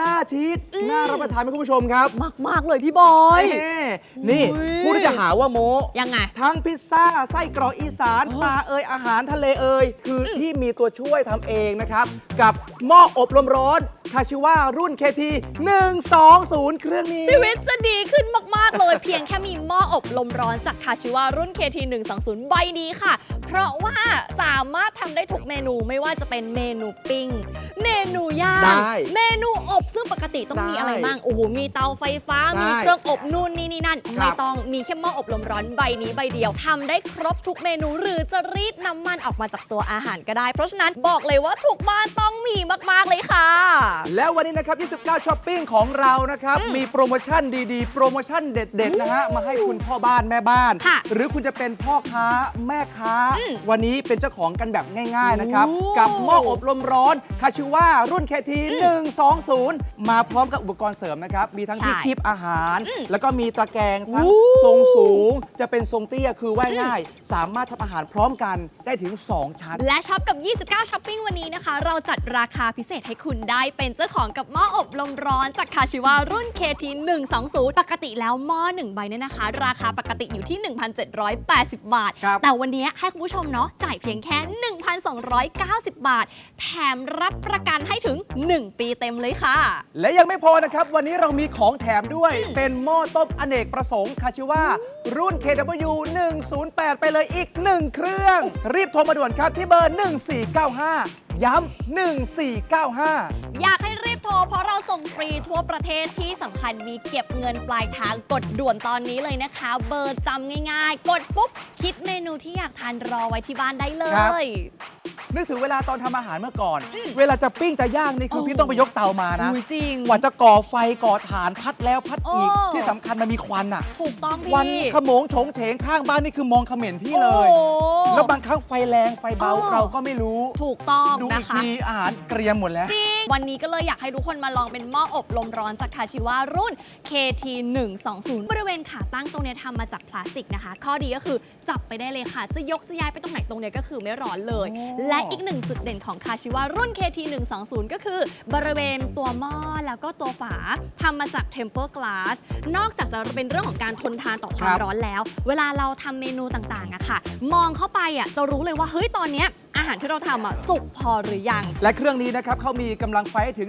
น่าชีสน่ารับประทานไหมคุณผู้ชมครับ มากมากๆเลยพี่บอย เอ้นี่อุ้ยผู้ที่จะหาว่าโมยังไง ทั้งพิซซ่า ไส้กรอกอีสานโอ้ปลาเอยอาหารทะเลเอยคืออที่มีตัวช่วยทำเองนะครับ กับหม้ออบลมร้อนคาชิว่ารุ่น KT 120 เครื่องนี้ ชีวิตจะดีขึ้นมาก ๆ เลย เพียงแค่มีหม้ออบลมร้อนจากคาชิวารุ่น KT 120ใบนี้ค่ะ เพราะว่าสามารถทำได้ทุกเมนูไม่ว่าจะเป็นเมนูปิ้ง เมนูย่าง ได้ เมนูอบซึ่งปกติต้องมีได้อะไรบ้าง โอ้โห มีเตาไฟฟ้าใช่มีเครื่องอบนู่นนี่นี่นั่นครับไม่ต้อง มีแค่หม้ออบลมร้อนใบนี้ใบเดียวทำได้ครบทุกเมนู หรือจะรีดน้ำมันออกมาจากตัวอาหารก็ได้ เพราะฉะนั้นบอกเลยว่าทุกบ้านต้องมีมาก ๆ เลยค่ะ แล้ววันนี้นะครับ 29ช้อปปิ้งของเรานะครับ มีโปรโมชั่นดีๆ โปรโมชั่นเด็ด ๆ นะฮะ มาให้คุณพ่อบ้านแม่บ้านค่ะหรือคุณจะเป็นพ่อค้าแม่ค้าอืมวันนี้เป็นเจ้าของกันแบบง่าย ๆ นะครับโอ้กับหม้ออบลมร้อนคาชิว่ารุ่น KT 120มาพร้อมกับอุปกรณ์เสริมนะครับ มีทั้งที่ใช่คีบอาหารอืมแล้วก็มีตะแกรงทั้งโอ้ทรงสูง จะเป็นทรงเตี้ยคือว่ายง่าย สามารถทำอาหารพร้อมกันได้ถึง 2 ชั้น และช็อปกับ 29ช้อปปิ้งวันนี้นะคะ เราจัดราคาพิเศษให้คุณได้เป็นเจ้าของกับหม้ออบลมร้อนจากคาชิวารุ่น KT 120 ปกติแล้วหม้อ 1 ใบเนี่ยนะคะ ราคาปกติอยู่ที่ 1,780 บาท ครับ แต่วันนี้ให้คุณผู้ชมเนาะจ่ายเพียงแค่ 1,290 บาท แถมรับประกันให้ถึง 1 ปีเต็มเลยค่ะและยังไม่พอนะครับ วันนี้เรามีของแถมด้วย เป็นหม้อต้มอเนกประสงค์คาชิว่า รุ่น KW 108 ไปเลยอีก 1 เครื่อง รีบโทรมาด่วนครับที่เบอร์ 1495 ย้ำ1495 อยากให้รีบโทรเพราะเราส่งฟรีทั่วประเทศที่สำคัญมีเก็บเงินปลายทางกดด่วนตอนนี้เลยนะคะ เบอร์จำง่ายๆ กดปุ๊บ คิดเมนูที่อยากทานรอไว้ที่บ้านได้เลครับ ย นึกถึงเวลาตอนทำอาหารเมื่อก่อนเวลาจะปิ้งจะย่างนี่คือโอ้ พี่ต้องไปยกเตามานะ อุ้ยจริง กว่าจะก่อไฟก่อฐานพัดแล้วพัดอีก โอ้ ที่สำคัญมันมีควันอะ ถูกต้องพี่วันขโมงโฉงเฉงข้างบ้านนี่คือมองเขม่นพี่เลยโอ้แล้วบางครั้งไฟแรงไฟเบาอ๋อ เราก็ไม่รู้ ถูกต้องดูอีนะกคะ ทีอาหารเกรียมหมดแล้ว จริง วันนี้ก็เลยอยากให้ทุกคนมาลองเป็นหม้ออบลมร้อนจากคาชิวารุ่น KT 120 บริเวณขาตั้งตรงเนี้ยทำมาจากพลาสติกนะคะ ข้อดีก็คือจับไปได้เลยค่ะ จะยกจะย้ายไปตรงไหนตรงเนี้ยก็คือไม่ร้อนเลยโอ้และอีกหนึ่งจุดเด่นของคาชิวารุ่น KT 120 ก็คือบริเวณตัวหม้อแล้วก็ตัวฝาทำมาจาก Temper Glass นอกจากจะเป็นเรื่องของการทนทานต่อความร้อนแล้ว เวลาเราทำเมนูต่างๆอะค่ะ มองเข้าไปอะจะรู้เลยว่าเฮ้ยตอนเนี้ย อาหารที่เราทำอะสุกพอหรือยัง และเครื่องนี้นะครับเขามีกำลังไฟให้ถึง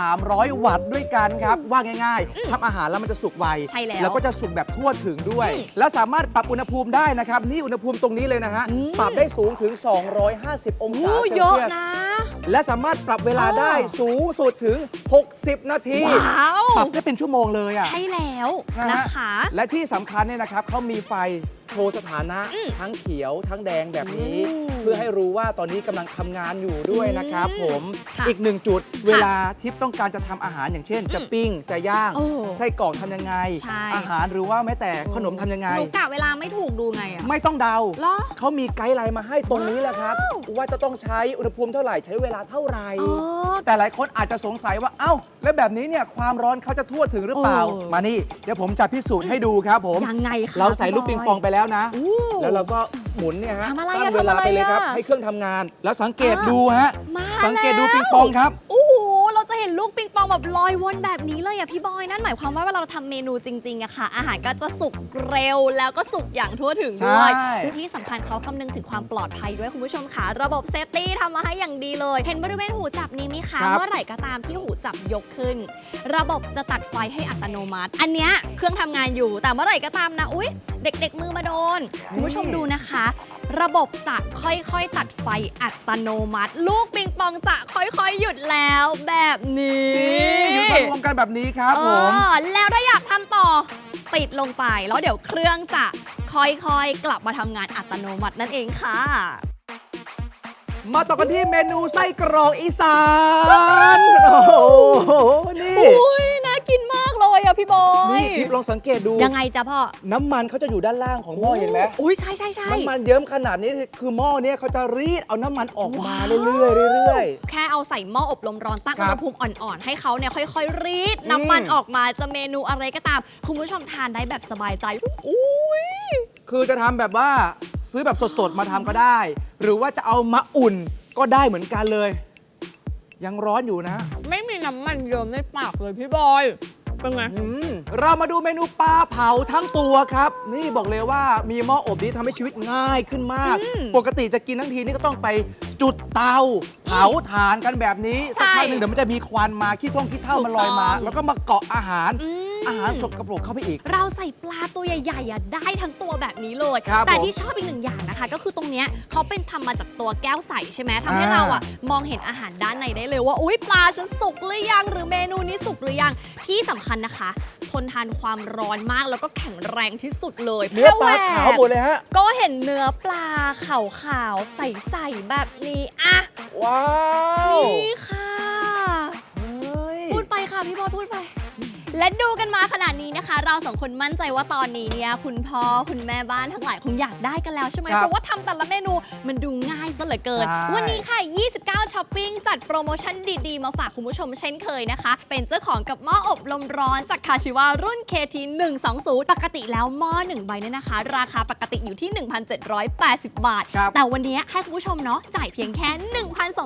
1,300 วัตต์ด้วยกันครับ ว่าง่ายๆทำอาหารแล้วมันจะสุกไวใช่แล้วแล้วก็จะสุกแบบทั่วถึงด้วยอืมแล้วสามารถปรับอุณหภูมิได้นะครับ นี่อุณหภูมิตรงนี้เลยนะฮะอืมปรับได้สูงถึง 250 องศาโอ้เซลเยอะเซียสนะ และสามารถปรับเวลาอ๋อได้สูงสุดถึง 60 นาทีว้าว ปรับได้เป็นชั่วโมงเลยอะ ใช่แล้วนะฮะนะคะ และที่สำคัญเนี่ยนะครับเขามีไฟโชว์สถานะ อืมทั้งเขียวทั้งแดงแบบนี้ อืมเพื่อให้รู้ว่าตอนนี้กำลังทำงานอยู่ด้วยนะครับอืมผม ค่ะอีกหนึ่งจุด เวลาทิปต้องการจะทำอาหารอย่างเช่น จะปิ้งจะย่าง โอ้ไส้กรอกทำยังไง ใช่ อาหารหรือว่าแม้แต่ขนมทำยังไง หนูกะเวลาไม่ถูกดูไงอะไม่ต้องเดา เหรอเขามีไกด์ไลน์มาให้ตรงนี้แหละครับ ว่าจะต้องใช้อุณหภูมิเท่าไหร่ใช้เวลาเท่าไหร่ อ๋อแต่หลายคนอาจจะสงสัยว่า เอ้า แล้วแบบนี้เนี่ยความร้อนเขาจะทั่วถึงหรือเปล่าเออมานี่ เดี๋ยวผมจะพิสูจน์ให้ดูครับผม ยังไงคะเราใส่ลูกปิงปองไปแล้วนะ อู้ แล้วเราก็ หมุนเนี่ยฮะทำอะไรตั้อะงเวลาทำอะไรไปเลยครับอะให้เครื่องทำงาน แล้วสังเกตอ่าดูฮะ มาสังเกตดูแล้ว ปิงปองครับโอ้โหเราจะเห็นลูกปิงปองแบบลอยวนแบบนี้เลยอะพี่บอย นั่นหมายความว่าเวลาเราทำเมนูจริงๆอะค่ะ อาหารก็จะสุกเร็วแล้วก็สุกอย่างทั่วถึงด้วยใช่และที่สำคัญเขาคำนึงถึงความปลอดภัยด้วยคุณผู้ชมค่ะ ระบบเซฟตี้ทำมาให้อย่างดีเลย เห็นบริเวณหูจับนี้ไหมคะครับ เมื่อไหร่ก็ตามที่หูจับยกขึ้น ระบบจะตัดไฟให้อัตโนมัติ อันเนี้ยเครื่องทำงานอยู่แต่เมื่อไหร่ก็ตามนะอุ๊ย เด็ก ๆ มือมาโดน คุณผู้ชมดูนะคะ ระบบจะค่อยๆ ตัดไฟอัตโนมัติ ลูกปิงปองจะค่อยๆ หยุดแล้วแบบนี้นี่อยู่มารวมกันแบบนี้ครับเอผมอแล้วถ้าอยากทำต่อปิดลงไป แล้วเดี๋ยวเครื่องจะค่อยๆ กลับมาทำงานอัตโนมัตินั่นเองค่ะ มาต่อกันที่เมนูไส้กรอกอีสาน โอ้โห ย นี่ทิพย์ลองสังเกตดู ยังไงจ๊ะพ่อ น้ำมันเขาจะอยู่ด้านล่างของหม้อเห็นไหมอุ้ยใช่ใช่ใช่น้ำมันเยิ้มขนาดนี้คือหม้อเนี้ยเขาจะรีดเอาน้ำมันออกมาเรื่อยๆเรื่อย แค่เอาใส่หม้ออบลมร้อนตั้งครัอุบณหภูมิอ่อนๆ ให้เขาเนี่ยค่อยๆ รีดน้ำมันอืม ออกมาจะเมนูอะไรก็ตาม คุณผู้ชมทานได้แบบสบายใจอุ้ย ๆ คือจะทำแบบว่าซื้อแบบสดๆ มาทำก็ได้ หรือว่าจะเอามาอุ่นก็ได้เหมือนกันเลย ยังร้อนอยู่นะ ไม่มีน้ำมันเยิ้มในปากเลยพี่บอย เป็นไง อืม เรามาดูเมนูปลาเผาทั้งตัวครับ นี่บอกเลยว่ามีหม้ออบนี้ทำให้ชีวิตง่ายขึ้นมาก อืมปกติจะกินทั้งทีนี่ก็ต้องไปจุดเตาเผาถ่านกันแบบนี้ใช่สักพักหนึ่งเดี๋ยวมันจะมีควันมาขี้ท่องขี้เท่ามันลอยมา ถูกต้อง แล้วก็มาเกาะอาหาร อืม อาหารสกปรกเข้าไปอีก เราใส่ปลาตัวใหญ่ๆอะได้ทั้งตัวแบบนี้เลย ครับแต่ผมที่ชอบอีกหนึ่งอย่างนะคะ ก็คือตรงเนี้ยเขาเป็นทำมาจากตัวแก้วใสใช่ไหมทำให้อ่า เราอะมองเห็นอาหารด้านในได้เลยว่าอุ้ยปลาฉันสุกหรือยังหรือเมนูนี้สุกหรือยังที่สำคัญนะคะ ทนทานความร้อนมากแล้วก็แข็งแรงที่สุดเลยเนื้อปลาแค่แหวกขาวหมดเลยฮะ ก็เห็นเนื้อปลาขาวๆใสๆแบบนี้อะว้าวนี่ค่ะ เฮ้ยพูดไปค่ะพี่บอยพูดไป และดูกันมาขนาดนี้นะคะ เราสองคนมั่นใจว่าตอนนี้เนี่ยคุณพ่อคุณแม่บ้านทั้งหลายคงอยากได้กันแล้วใช่ไหมครับเพราะว่าทำแต่ละเมนูมันดูง่ายซะเหลือเกิน ใช่ วันนี้ค่ะ 29ช้อปปิ้งจัดโปรโมชั่นดีๆ มาฝากคุณผู้ชมเช่นเคยนะคะ เป็นเจ้าของกับหม้ออบลมร้อนจากคาชิวารุ่น KT 120ปกติแล้วหม้อ1ใบเนี่ยนะคะ ราคาปกติอยู่ที่ 1,780 บาท ครับ แต่วันนี้ให้คุณผู้ชมเนาะจ่ายเพียงแค่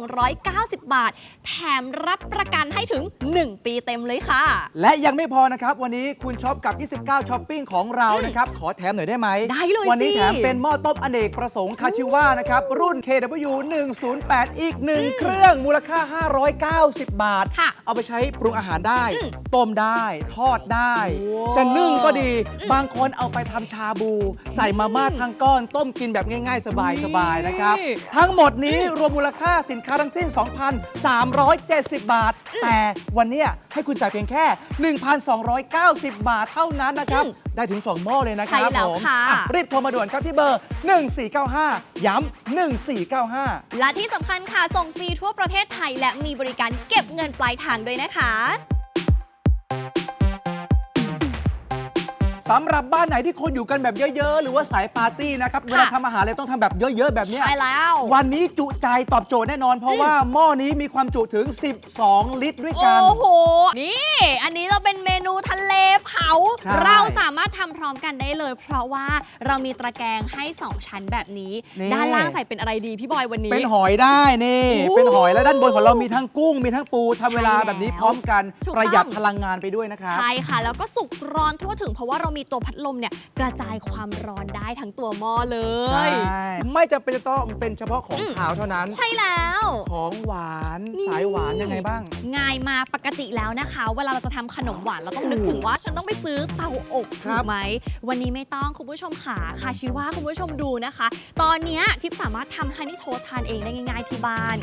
1,290 บาท แถมรับประกันให้ถึง 1 ปีเต็มเลยค่ะ และยังไม่พอนะครับ วันนี้คุณช็อปกับ 29ช้อปปิ้งของเรานะครับ ขอแถมหน่อยได้ไหมได้เลยวันนี้สิ แถมเป็นหม้อต้มอเนกประสงค์คาชิวานะครับ รุ่น KW 108อีก 1 เครื่องมูลค่า 590 บาท ค่ะเอาไปใช้ปรุงอาหารได้ อืมต้มได้ ทอดได้ว้าวจะนึ่งก็ดี บางคนเอาไปทำชาบู ใส่มาม่าทางก้อน ต้มกินแบบง่ายๆ สบายๆนะครับ นี่ ทั้งหมดนี้รวมมูลค่าสินค้าทั้งสิ้น 2,370 บาท แต่วันเนี้ยให้คุณจ่ายเพียงแค่1,290 บาทเท่านั้นนะครับ อืมได้ถึง 2 หม้อเลยนะครับใช่แล้วผมค่ะ อ่รีบโทรมาด่วนครับที่เบอร์ 1495 ย้ำ1495 และที่สำคัญค่ะ ส่งฟรีทั่วประเทศไทย และมีบริการเก็บเงินปลายทางด้วยนะคะ สำหรับบ้านไหนที่คนอยู่กันแบบเยอะๆ หรือว่าสายปาร์ตี้นะครับเวลาทำอาหารเลยต้องทำแบบเยอะๆ แบบเนี้ยใช่แล้ว วันนี้จุใจตอบโจทย์แน่นอน เพราะว่าหม้อนี้มีความจุถึง 12 ลิตรด้วยกัน โอ้โห นี่ อันนี้เราเป็นเมนูทะเลเผา ใช่ เราสามารถ ทำพร้อมกันได้เลย เพราะว่าเรามีตะแกรงให้ 2 ชั้นแบบนี้ นี่ ด้านล่างใส่เป็นอะไรดีพี่บอยวันนี้ เป็นหอยได้นี่ โอ้เป็นหอยแล้วด้านบนของเรามีทั้งกุ้งมีทั้งปูทำเวลาใช่แล้วแบบนี้พร้อมกันถูกต้อง ประหยัดพลังงานไปด้วยนะครับ ใช่ค่ะ แล้วก็สุกร้อนทั่วถึงเพราะว่าเรามีตัวพัดลมเนี่ยกระจายความร้อนได้ทั้งตัวหม้อเลใช่ยไม่จำเป็นจะต้องเป็นเฉพาะของอืม ขาวเท่านั้น ใช่แล้ว ของหวานนี่ สายหวานยังไงบ้าง ง่ายมากปกติแล้วนะคะ เวลาเราจะทำขนมหวานเราต้องนึกถึงว่า ฉันต้องไปซื้อเตาอบคถูกไหมวันนี้ไม่ต้องคุณผู้ชมขาคาชิว่าคุณผู้ชมดูนะคะ ตอนนี้ทิปสามารถทำฮันนี่โทสทานเองได้ง่ายๆที่บ้าน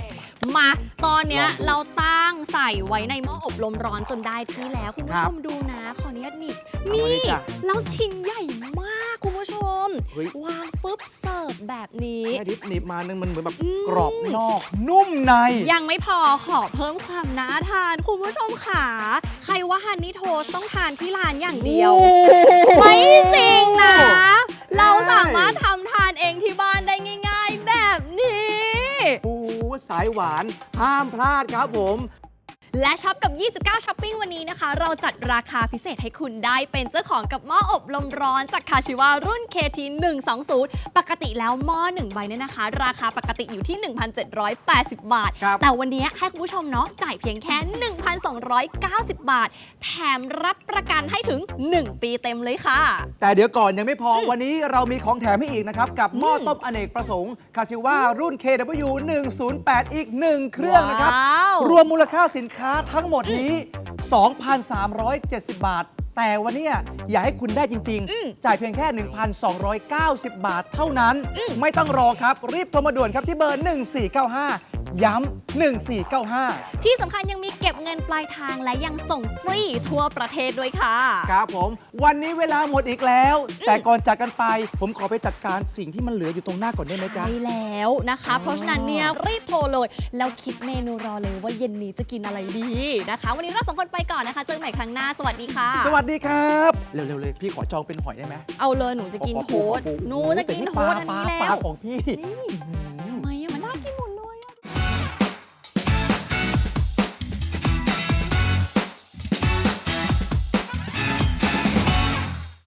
มา ตอนเนี้ยลองดูเราตั้งใส่ไว้ในหม้ออบลมร้อนจนได้ที่แล้ว คุณผู้ชมดูนะขออนุญาตหนิบเอามาเลยนี่จ้ะแล้วชิ้นใหญ่มากคุณผู้ชม เฮ้ย วางฟึบเสิร์ฟแบบนี้ แค่ดิบหนีบมานึงมันเหมือนแบบอืม กรอบนอก นุ่มใน ยังไม่พอขอเพิ่มความน่าทาน คุณผู้ชมขา ใครว่าฮันนี่โทสต์ต้องทานที่ร้านอย่างเดียว ไม่จริงนะ เราสามารถทำทานเองที่บ้านได้ง่าย ๆ แบบนี้ ปู สายหวานห้ามพลาดครับผม และช็อปกับ 29ช้อปปิ้งวันนี้นะคะ เราจัดราคาพิเศษให้คุณได้เป็นเจ้าของกับหม้ออบลมร้อนจากคาชิวารุ่น KT 120 ปกติแล้วหม้อ1ใบเนี่ยนะคะ ราคาปกติอยู่ที่ 1,780 บาท ครับแต่วันนี้ให้คุณผู้ชมเนาะจ่ายเพียงแค่ 1,290 บาท แถมรับประกันให้ถึง 1 ปีเต็มเลยค่ะ แต่เดี๋ยวก่อนยังไม่พอวันนี้เรามีของแถมให้อีกนะครับ กับหม้อต้มอเนกประสงค์คาชิว่ารุ่น KW 108 อีก 1 เครื่องนะครับ ว้าว รวมมูลค่าสินค้าทั้งหมดนี้ 2,370 บาท แต่วันเนี้ยอยากให้คุณได้จริง อืม ๆ จ่ายเพียงแค่ 1,290 บาทเท่านั้น ไม่ต้องรอครับ รีบโทรมาด่วนครับที่เบอร์ 1495 ย้ำ 1495 ที่สำคัญยังมีเก็บเงินปลายทางและยังส่งฟรีทั่วประเทศด้วยค่ะ ครับผม วันนี้เวลาหมดอีกแล้ว แต่ก่อนจากกันไป ผมขอไปจัดการสิ่งที่มันเหลืออยู่ตรงหน้าก่อนได้ไหมจ๊ะใช่แล้วนะคะ เพราะฉะนั้นเนี่ยรีบโทรเลย แล้วคิดเมนูรอเลยว่าเย็นนี้จะกินอะไรดีนะคะ วันนี้เราสองคนไปก่อนนะคะ เจอกันใหม่ครั้งหน้าสวัสดีค่ะ สวัสดีครับ เร็วๆเลยพี่ขอจองเป็นหอยได้ไหมเอาเลยหนูจะกินขอโค้ดขอปูหนูจะกินแต่โค้ดอันปลานี้ปลาแล้วของพี่นี่